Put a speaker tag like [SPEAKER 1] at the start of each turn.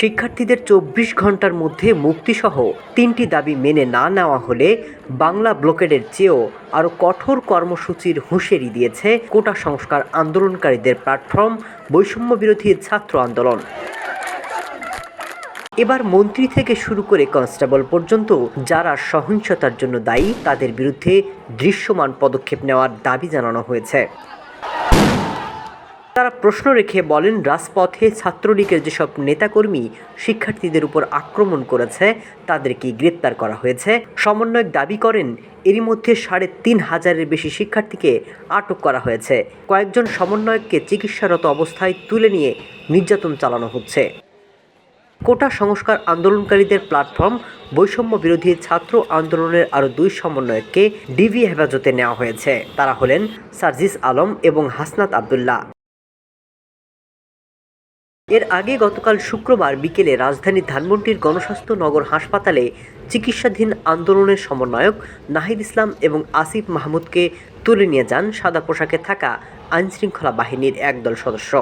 [SPEAKER 1] শিক্ষার্থীদের চব্বিশ ঘণ্টার মধ্যে মুক্তিসহ তিনটি দাবি মেনে না নেওয়া হলে বাংলা ব্লকেডের চেয়েও আরও কঠোর কর্মসূচির হুঁশিয়ারি দিয়েছে কোটা সংস্কার আন্দোলনকারীদের প্ল্যাটফর্ম বৈষম্য বিরোধী ছাত্র আন্দোলন। এবার মন্ত্রী থেকে শুরু করে কনস্টেবল পর্যন্ত যারা সহিংসতার জন্য দায়ী, তাদের বিরুদ্ধে দৃশ্যমান পদক্ষেপ নেওয়ার দাবি জানানো হয়েছে। তারা প্রশ্ন রেখে বলেন, রাজপথে ছাত্রলীগের যেসব নেতাকর্মী শিক্ষার্থীদের উপর আক্রমণ করেছে, তাদেরকে গ্রেপ্তার করা হয়েছে। সমন্বয়ক দাবি করেন, এরই মধ্যে সাড়ে তিন হাজারের বেশি শিক্ষার্থীকে আটক করা হয়েছে। কয়েকজন সমন্বয়ককে চিকিৎসারত অবস্থায় তুলে নিয়ে নির্যাতন চালানো হচ্ছে। কোটা সংস্কার আন্দোলনকারীদের প্ল্যাটফর্ম, বৈষম্য বিরোধী ছাত্র আন্দোলনের আরও দুই সমন্বয়ককে ডিবি হেফাজতে নেওয়া হয়েছে। তারা হলেন সার্জিস আলম এবং হাসনাত আবদুল্লাহ। এর আগে গতকাল শুক্রবার বিকেলে রাজধানীর ধানমন্ডির গণস্বাস্থ্য নগর হাসপাতালে চিকিৎসাধীন আন্দোলনের সমন্বয়ক নাহিদ ইসলাম এবং আসিফ মাহমুদকে তুলে নিয়ে যান সাদা পোশাকে থাকা আইনশৃঙ্খলা বাহিনীর একদল সদস্য।